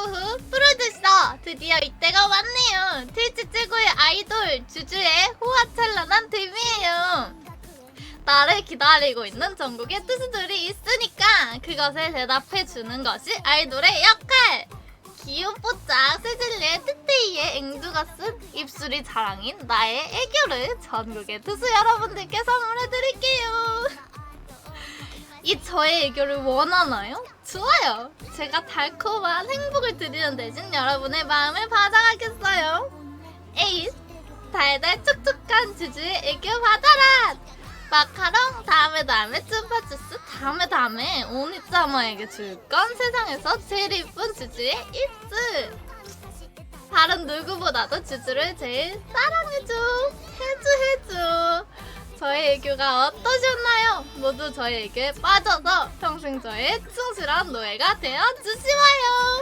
후후 프로듀서 드디어 이때가 왔네요. 트위치 최고의 아이돌 주주의 호화찬란한 데뷔예요. 나를 기다리고 있는 전국의 투수들이 있으니까 그것에 대답해주는 것이 아이돌의 역할. 귀염뽀짝 세질리의 뜨뜨이의 앵두가 쓴 입술이 자랑인 나의 애교를 전국의 투수 여러분들께 선물해드릴게요 이 저의 애교를 원하나요? 좋아요. 제가 달콤한 행복을 드리는 대신 여러분의 마음을 받아가겠어요. 에잇! 달달 촉촉한 주주의 애교 받아라! 마카롱 다음에 다음에 쭈파주스 다음에 다음에 오니짜마에게 줄 건 세상에서 제일 이쁜 주주의 입술 다른 누구보다도 주주를 제일 사랑해줘 해줘 해줘 저의 애교가 어떠셨나요? 모두 애교에 빠져서 평생 저의 충실한 노예가 되어 주시와요.